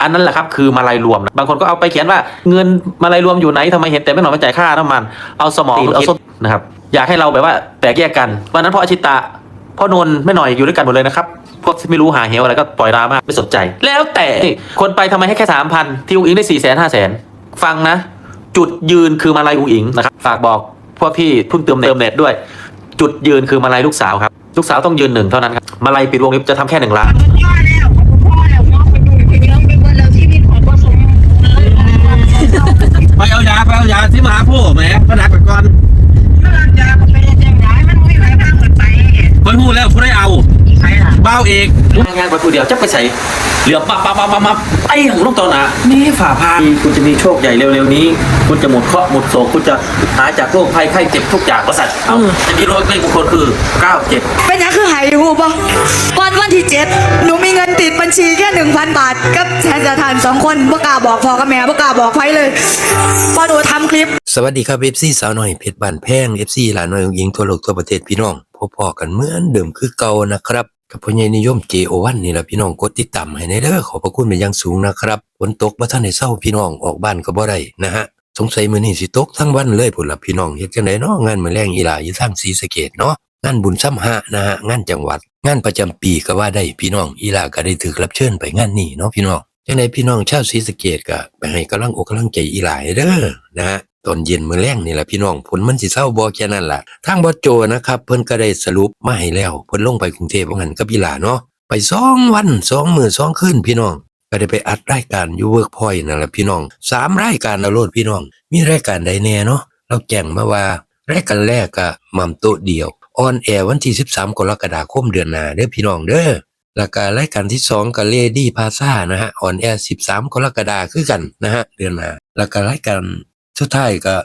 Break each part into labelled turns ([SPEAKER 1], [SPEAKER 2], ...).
[SPEAKER 1] อันนั้นแหละครับคือมาลายรวมนะบางคนก็เอาไปเขียนว่าเงินมาลายรวมอยู่ไหนทำไมเห็นแต่ไม่หน่อยมาจ่ายค่าน้ำมัน เอาสมองเอาส้นนะครับอยากให้เราแบบว่าแตกแยกกันวันนั้นพ่ออาชิตะพ่อนนท์ไม่หน่อยอยู่ด้วยกันหมดเลยนะครับพวกที่ไม่รู้หาเหวอะไรก็ปล่อยดราม่าไม่สนใจ แล้วแต่คนไปทำไมให้แค่สามพันที่อุ้งอิงได้สี่แสนห้าแสนฟังนะ จุดยืนคือมาลายอุ้งอิงนะครับฝากบอกพวกพี่เพิ่งเติมเน็ตเติมเน็ตด้วย จุดยืนคือมาลายลูกสาวครับลูกสาวต้องยืนหนึ่งเท่านั้นครับมาลายปิดวงนี้จะทำแค่หนึ่งล้าน
[SPEAKER 2] มันพ่อแล้วมันพ่อแล้วน้องไปดูไปเลี้ยงไปเบิ่งแล้วชีวิตของพ่อสม
[SPEAKER 3] ไปเอายา ไปเอายาที่มหาโพธิ์แหมพนักไปก่อน
[SPEAKER 2] ถ้าเราจะไปแจ้งย้ายมันไม่ไปพาหมดไป
[SPEAKER 3] คอยพูดแล้วผู้ได้เอา
[SPEAKER 2] ใครล่ะ
[SPEAKER 3] เบ้าเอก
[SPEAKER 1] งานไปผู้เดียวจะไปใส่เหลือปั๊บปั๊บปั๊บปั๊บปั๊บไอ้ของลูกตอนน่ะนี่ฝ่าพาคุณจะมีโชคใหญ่เร็วๆนี้ คุณจะหมดเคราะห์หมดโศกคุณจะหายจากโรคภัยไข้เจ็บทุกอย่างบริษัทเอาจะมีโรคเลขมงคลคือ9 7
[SPEAKER 4] เป็นยังคือหายหูปะวันวันที่เจ็ดหนูมีเงินติดบัญชีแค่หนึ่งพันบาทกับแทนสถานสองคนบ่กล้าบอกพ่อกับแม่บ่กล้าบอกใครเลยพอหนูทำคลิป
[SPEAKER 5] สวัสดีครับเอฟซีสาวหน่อยเพชรบ้านแพงเอฟซีหลานน้อยของหญิงทั่วโลกทั่วประเทศพี่น้องพบพอกันเหมือนเดิมคือเก่านะครับ กับพ่อใหญ่นิยมเจโอวันนี่แหละพี่น้องกดติดตามให้ในเด้อขอบพระคุณเป็นอย่างสูงนะครับฝนตกบ่ทันได้เศร้าพี่น้องออกบ้านก็บ่ได้นะฮะสงสัยมื้อนี้สิตกทั้งวันเลยพุ่นล่ะพี่น้องเฮ็ดจังไดเนาะงานมื้อแรงอีหลาอยู่ทางศรีสะเกษเนาะงานบุญซ้ำหะนะฮะงานจังหวัด งานประจำปีก็ว่าได้พี่น้องอีหลาก็ได้ถูกรับเชิญไปงานนี้เนาะพี่น้องจังไดพี่น้องชาวศรีสะเกดก็ไปให้กำลังอกกำลังใจอีหลายเด้อนะฮะ ตอนเย็นมื้อแรงนี่แหละพี่น้องผลมันสิเศร้าบ่แค่นั้นล่ะทางบอโจนะครับเพิ่นก็ได้สรุปมาให้แล้วเพิ่นลงไปกรุงเทพว่างั้นกับอีหลาเนาะไปสองวันสองมือสองคืนพี่น้องก็ได้ไปอัดรายการยูเวิร์กพอยต์นั่นแหละพี่น้องสามรายการเอาโลดพี่น้อง มีรายการใดแน่เนาะเราแจ้งมาว่ารายการแรกก็มัมโตะเดียวออนแอร์วันที่ 13กรกฎาคมเดือนหน้าเด้อพี่น้องเด้อแล้วก็รายการที่สองก็เลดี้พาซานะฮะออนแอร์สิบสามกรกฎาคือกันนะฮะเดือนหน้าแล้วก็รายการ สุดท้ายก็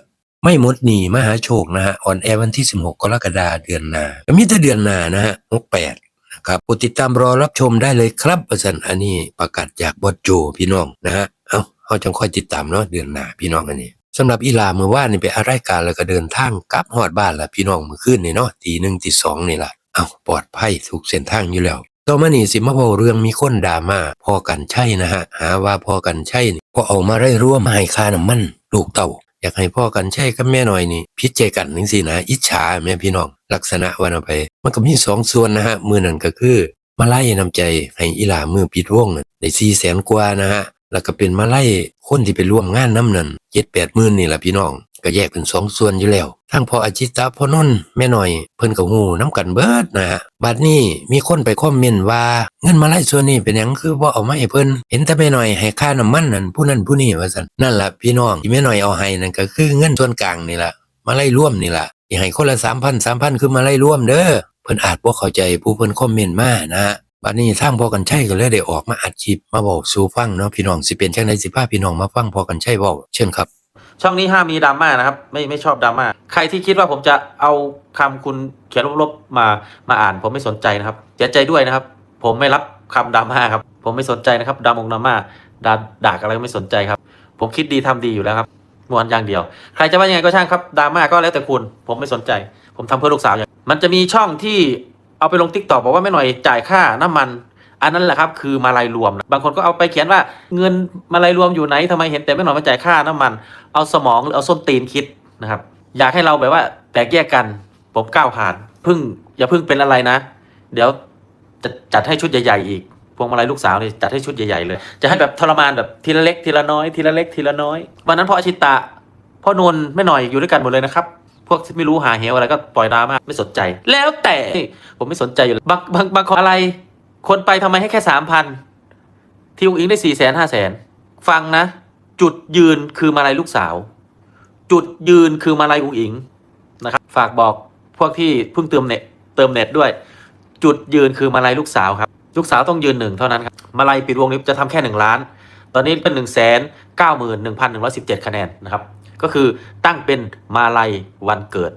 [SPEAKER 5] ไม่มดหนีมหาโชคนะฮะออนแอร์วันที่สิบหกรกฎาเดือนหน้ามีแต่เดือนหน้านะฮะหกแปดนะครับกดติดตามรอรับชมได้เลยครับอาจารย์อันนี้ประกาศจากบอสโจพี่น้องนะฮะเอาเอาจังค่อยติดตามเนาะเดือนหน้าพี่น้องอันนี้สำหรับอีลาเมื่อว่านนี่ไปอัดรายการแล้วก็เดินทางกลับฮอดบ้านละพี่น้องเมื่อคืนนี่เนาะตีหนึ่งตีสองนี่ละเอาปลอดภัยทุกเส้นทางอยู่แล้วต่อมานี่สิมาเว้าเรื่องมีคนด่าม่าพอกันใช่นะฮะหาว่าพอกันใช่พอเอามาได้ร่วมให้ค่าน้ำมัน ลูกเต่าอยากให้พ่อกันใช่กับแม่หน่อยนี่พิจกันนึงสินะ อิจฉาแม่พี่น้อง ลักษณะวันเอาไป มันก็มีสองส่วนนะฮะมือนั่นก็คือ มาไล่นำใจให้อีหลามือปิดวงน่ะได้สี่แสนกว่านะฮะ แล้วก็เป็นมาไล่คนที่ไปร่วมงานน้ำนั่นเจ็ดแปดหมื่นนี่แหละพี่น้อง ก็แยกเป็นสองส่วนอยู่แล้วทั้งพออาจิตะพ่อนนแม่หน่อย เพิ่นก็ฮู้น้ำกันเบิดนะฮะบัดนี้มีคนไปคอมเมนต์ว่า เงินมาไล่ส่วนนี้เป็นหยังคือบ่เอามาให้เพิ่นเห็นแต่แม่หน่อยให้ค่าน้ำมันนั่นผู้นั้นผู้นี้ว่าซั่นนั่นละพี่น้องที่แม่หน่อยเอาให้นั่นก็คือเงินส่วนกลางนี่แหละมาไล่ร่วมนี่แหละที่าให้คนละ3,000 3,000คือมาไล่ร่วมเด้อเพิ่นอาจบ่เข้าใจผู้เพิ่นคอมเมนต์มานะฮะ บัดนี้ทางพอกันใช่ก็เลยได้ออกมาอัดคลิปมาบอกสู่ฟังเนาะพี่น้องสิเป็นจังไดสิพาพี่น้องมาฟังพอกันใช่เว้าเชิญครับ
[SPEAKER 1] ช่องนี้ห้ามมีดราม่านะครับ ไม่ไม่ชอบดราม่าใครที่คิดว่าผมจะเอาคำคุณเขียนลบๆมามาอ่าน ผมไม่สนใจนะครับเสียใจด้วยนะครับ ผมไม่รับคำดราม่าครับ ผมไม่สนใจนะครับดรามงดราม่าด่าด่าอะไรก็ไม่สนใจครับ ผมคิดดีทำดีอยู่แล้วครับมวนอย่างเดียว ใครจะว่ายังไงก็ช่างครับดราม่าก็แล้วแต่คุณ ผมไม่สนใจ ผมทำเพื่อลูกสาวอย่างมันจะมีช่องที่ เอาไปลงทิกตอกบอกว่าไม่หน่อยจ่ายค่าน้ำมัน อันนั้นแหละครับคือมาลายรวมนะบางคนก็เอาไปเขียนว่าเงินมาลายรวมอยู่ไหนทำไมเห็นแต่ไม่หน่อยมาจ่ายค่าน้ำมัน เอาสมองหรือเอาส้นตีนคิดนะครับ อยากให้เราแบบว่าแตกแยกกันผมก้าวผ่านพึ่งอย่าพึ่งเป็นอะไรนะ เดี๋ยวจะจัดให้ชุดใหญ่ๆอีกพวงมาลัยลูกสาวเนี่ยจัดให้ชุดใหญ่ๆเลย จะให้แบบทรมานแบบทีละเล็กทีละน้อยทีละเล็กทีละน้อย วันนั้นพ่ออาชิตะพ่อนนท์ไม่หน่อยอยู่ด้วยกันหมดเลยนะครับ วกที่ไม่รู้หาเหวอะไรก็ปล่อยดราม่าไม่สนใจ แล้วแต่ผมไม่สนใจอยู่เลยบางบางบางคนอะไร คนไปทำไมให้แค่สามพันที่อุ้งอิงได้สี่แสนห้าแสนฟังนะ จุดยืนคือมาลัยลูกสาว จุดยืนคือมาลัยอุ้งอิงนะครับฝากบอกพวกที่เพิ่งเติมเน็ตเติมเน็ตด้วย จุดยืนคือมาลัยลูกสาวครับ ลูกสาวต้องยืนหนึ่งเท่านั้นครับมาลัยปิดวงนี้จะทำแค่หนึ่งล้าน ตอนนี้เป็นหนึ่งแสนเก้าหมื่นหนึ่งพันหนึ่งร้อยสิบเจ็ดคะแนนนะครับ ก็คือตั้งเป็นมาลัยวันเกิด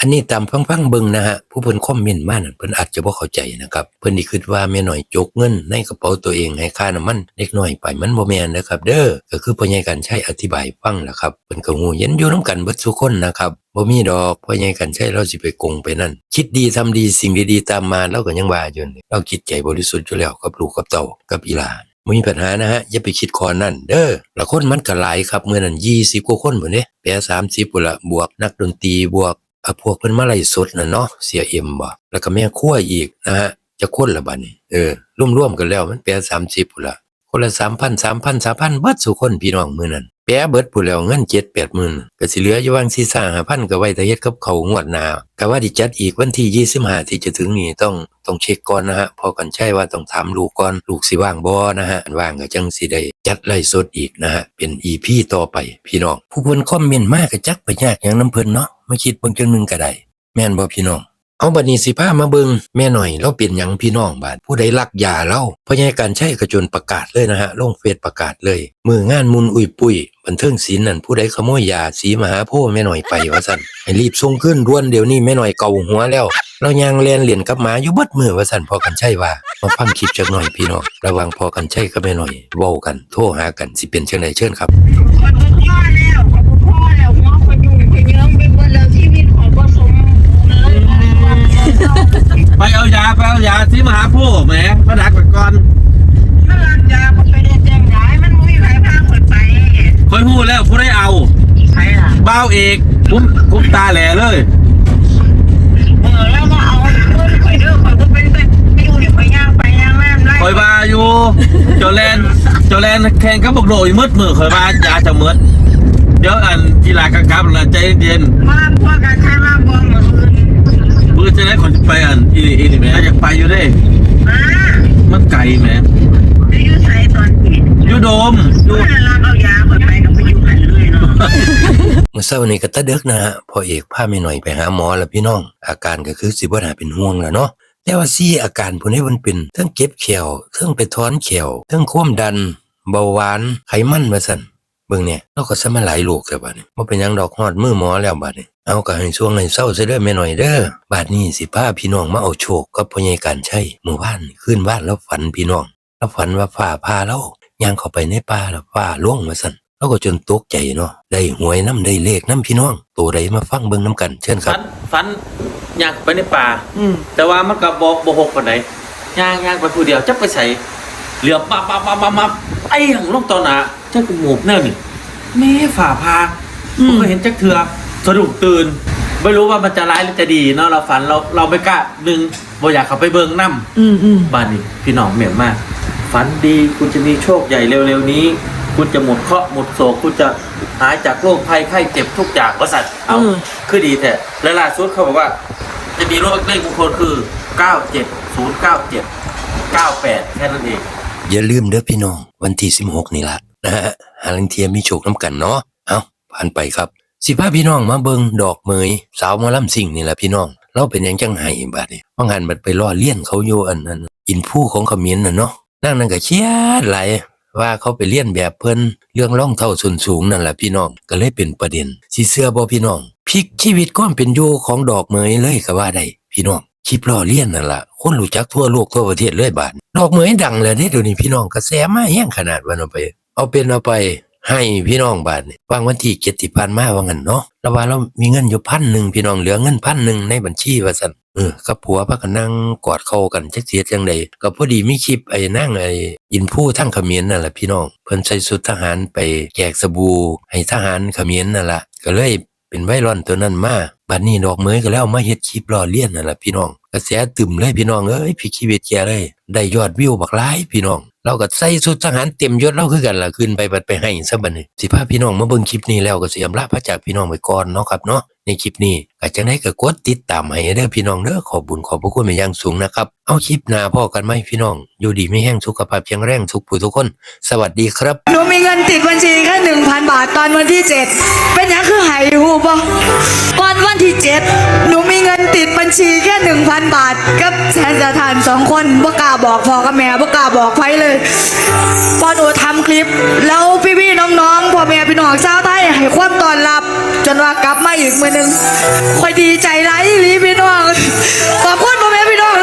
[SPEAKER 5] อันนี้ตามฟังฟังเบิงนะฮะ ผู้เพิ่นคอมเมนต์มานั่นเพิ่นอาจจะบ่เข้าใจนะครับ เพิ่นนี่คิดว่าแม่น้อยจกเงินในกระเป๋าตัวเองให้ค่าน้ำมันเล็กน้อยไปมันบ่แม่นนะครับ เด้อก็คือพ่อใหญ่กันใช้อธิบายฟังล่ะครับเพิ่นก็ฮู้เย็นอยู่นํกันเบิดทุกคนนะครับบ่มีดอกพ่อใหญ่กันใช้เราสิไปกงไปนั่น คิดดีทำดีสิ่งดีๆตามมาเราก็ยังว่าอยู่นี่เราคิดใจบริสุทธิ์อยู่แล้วกับลูกกับเต้ากับอีหลา ไม่มีปัญหานะฮะ อย่าไปคิดคอนั่นเด้อละคนมันก็หลายครับเมื่อนั้น20กว่าคนพุ่นเด้แปร30พุ่นละบวกนักดนตรีบวกพวกเพิ่นมาไล่สดน่ะเนาะเสียเอ็มบ่แล้วก็แม่คั่วอีกนะฮะจะคนละบัดนี้เออร่วมๆกันแล้วมันแปร30พุ่นละ คนละ3,000 3,000 3,000เบิดสุคนพี่น้องมือนั้นแปรเบิดพุ่นแล้วเงิน7 8หมื่นก็สิเหลืออยู่วาง4 5,000ก็ไว้แต่เฮ็ดกับเขางวดหนาก็ว่าสิจัดอีกวันที่25ที่จะถึงนี้ต้องต้องเช็คก่อนนะฮะพอกันใช่ว่าต้องถามลูกก่อนลูกสิว่างบ่นะฮะว่างก็จังสิได้จัดไล่สดอีกนะฮะเป็น EP ต่อไปพี่น้องผู้เพิ่นคอมเมนต์มาก็จักไปยากหยังนํเพลินเนาะไมาคิดเบิ่งจังหนึงก็ได้แม่นบ่พี่น้อง เอาบัดนี้สิพามาเบิงแม่หน่อยเราเป็นหยังพี่น้องบาดผู้ใดลักยาเราเพราะใหญ่การใช้กระจนประกาศเลยนะฮะลงเฟซประกาศเลย มืองานมุนอุยปุยบันเทิงศิลนั่นผู้ใดขโมยยาสีมหาโพธิ์แม่หน่อยไปว่าสั่นให้รีบส่งขึ้นด่วนเดี๋ยวนี้แม่หน่อยเกาหัวแล้ว เรายางแลนเหรียญกับหมาอยู่เบัดมือว่าสั่นพอกันใช่ว่ามาฟังคลิปจักหน่อยพี่น้องระวังพอกันใช่กับแม่หน่อยเว้ากันโทรหากันสิเป็นจังไดเชิญครับ
[SPEAKER 2] คนบ่พ่อแล้วคนบ่พ่อแล้วหมอคนดูคนเยิ้มไปเบิดแล้วชีวิตของบ่สมเลย
[SPEAKER 3] ไปเอายาไปเอายาที่มหาโพธิ์แหมมาดักไปก่อน
[SPEAKER 2] มันรักยาบ่ไปได้แจ้งหลายมันบ่มีใครพาคนไป
[SPEAKER 3] คอยพูดแล้วผู้ได้เอา
[SPEAKER 2] ใครล่ะ
[SPEAKER 3] บ้าวเอกคุ้มคุ้ม ตาแหล่เลย
[SPEAKER 2] เออแล้วมาเอาเงินไปเด้อข่อยบ่เป็นไปไปอยู่นี่ข่อยย่างไปย่างมาไล่
[SPEAKER 3] คอยบาอยู่เจาแลนเจาแลนแข่งกับบอกโดยมืดมือคอยบายาจะมืดเดี๋ยวอันกีฬากระกับนะใจเย็น
[SPEAKER 2] มาพวกกันใช้มาบ่มื้ออื่น
[SPEAKER 3] มือจะได้คนไปอันอีนี่อีนี่แหม่อยากไปอยู่เด้
[SPEAKER 2] มา
[SPEAKER 3] มันไกลแหม
[SPEAKER 2] ไปอยู่ไสตอนนี้
[SPEAKER 3] อยู่โดมอยู่
[SPEAKER 2] เมื่อรักเอายาข่อยไปก็ไปอยู่กันเลยเนาะ
[SPEAKER 5] เมื่อเช้านี้ก็ตะเดึกนะฮะพอเอกพาแม่หน่อยไปหาหมอแล้วพี่น้อง อาการก็คือสิบ่น่าเป็นห่วงแล้วเนาะแต่ว่าซี่อาการพวกนี้มันเป็นเทั้งเก็บเขียวเทั้งไปถอนเขียวเทั้งความดัน เบาหวานไขมันว่าซั่นเบิ่งเนี่ยเราก็สมาหลายโรคแล้วบัดนี้บ่เป็นหยังดอกฮอดมือหมอแล้วบัดนี้เอาก็ให้ช่วงให้เศร้าซะเด้อแม่หน่อยเด้อบัดนี้สิพาพี่น้องมาเอาโชคกับพ่อใหญ่การใช้เมื่อวานคืนวานแล้วฝันพี่น้องแล้วฝันว่าฟ้าผ่าแล้วย่างเข้าไปในป่าแล้วฟ้าล่วงว่าซั่น เราก็จนตกใจเนาะได้หวยน้ำได้เลขน้ำพี่น้อง ตัวใดมาฟังเบิ่งน้ำกัน เชิญครั
[SPEAKER 1] ฟั
[SPEAKER 5] บ
[SPEAKER 1] นฟันย่างไปในป่า
[SPEAKER 4] อืม
[SPEAKER 1] แต่ว่ามันก็บ่บ่หกปานใดย่างย่างไปผู้เดียวจักไปใส่เหลือปั๊บปั๊บปั๊บปั๊บปั๊บไอ้หังลงตอนหนาจักกูหมูบแน่นี่แม่ฝ่าพาผมก็เห็นจักเถื่อสะดุ้งตื่น ไม่รู้ว่ามันจะร้ายหรือจะดีเนาะเราฝันเราเราไม่กล้าหนึ่งบ่อยากเข้าไปเบิ่งน้ำ
[SPEAKER 4] อืมอืม
[SPEAKER 1] บ้านนี้พี่น้องเหมียนมากฝันดีคุณจะมีโชคใหญ่เร็วๆนี้ คุณจะหมดเคราะห์หมดโศกคุณจะหายจากโรคภัยไข้เจ็บทุกอย่างว่าสัตว์เอาคือดีแต่และล่าสุดเขาบอกว่า จะมีโรคเลขมงคลคือ 97097 98 แค่นั้นเอง
[SPEAKER 5] อย่าลืมเด้อพี่น้อง วันที่ 16 นี่ละนะฮะหาลังเทียมีโชคน้ำกันเนาะเอาผ่านไปครับ สิพาพี่น้องมาเบิงดอกเหมย สาวหมอลำสิ่งนี่แหละพี่น้อง เราเป็นหยังจังไห้บาดนี้ว่างานบัดไปล่อเลี้ยนเขาอยู่อันนั้นอินผู้ของเขมิ้นน่ะเนาะนั่งนั่นก็เครียดหลาย ว่าเขาไปเลี้ยนแบบเพิ่นเรื่องร่องเท่าส่วนสูงนั่นแหละพี่น้องก็เลยเป็นประเด็นสิเสื้อบ่พี่น้องพลิกชีวิตความเป็นอยู่ของดอกเหมยเลยก็ว่าได้พี่น้องคลิปล่อเลี้ยนนั่นละคนรู้จักทั่วโลกทั่วประเทศเลยบาดดอกเหมยดังเลยนี่เดี๋ยวนี้พี่น้องกระแสมาแห้งขนาดวันเอาไป เอาเป็นเอาไปให้พี่น้องบาทนี่วางวันที่เจ็ดที่ผ่านมาว่างั้นเนาะแล้วว่าเรามีเงินอยู่พันหนึ่งพี่น้องเหลือเงินพันหนึ่งในบัญชีว่าซั่น เออกับผัวพักนั่งกอดเข้ากันจักเสียจังใดก็พอดีมีคลิปไอ้นั่งไอ้ยินผู้ทั้งเขมิ้นนั่นแหละพี่น้องเพิ่นใส่สุดทหารไปแจกสบู่ให้ทหารเขมิ้นนั่นแหละก็เลยเป็นไวรัลตัวนั้นมาบัดนี้ดอกเมยก็แล้วมาเฮ็ดคลิปล้อเลียนนั่นแหละพี่น้องกระแสตึมเลยพี่น้องเอ้ยพี่ชีวิตแกเลย ได้ยอดวิวบักหลายพี่น้อง เราก็ใส่สุดทหารเต็มยศเราคือกันล่ะขึ้นไปบัดไปให้ซะบัดนี้สิพาพี่น้องมาเบิ่งคลิปนี้แล้วก็สิอำลาพระจากพี่น้องไปก่อนเนาะครับเนาะในคลิปนี้ก็จังได๋ก็กดติดตามให้เด้อพี่น้องเด้อขอบุญขอบพระคุณเป็นอย่างสูงนะครับ เอาคลิปหน้าพ่อกันไหมพี่น้อง อยู่ดีไม่แห้งสุขภาพแข็งแรงทุกผู้ทุกคน สวัสดีครับ
[SPEAKER 4] หนูมีเงินติดบัญชีแค่หนึ่งพันบาทตอนวันที่เจ็ดเป็นหยังคือหายหูปะก่อนวันที่เจ็ดหนูมีเงินติดบัญชีแค่หนึ่งพันบาทกับแทนสถานสองคนบ่กล้าบอกพ่อกับแม่บ่กล้าบอกใครเลยพอหนูทำคลิป แล้วพี่ๆน้องๆพ่อแม่พี่น้องชาวไทยให้ความต้อนรับ จนว่ากลับมาอีกมือหนึงค่อยดีใจไรลีพี่น้องขอบคุณพ่อแม่พี่น้อง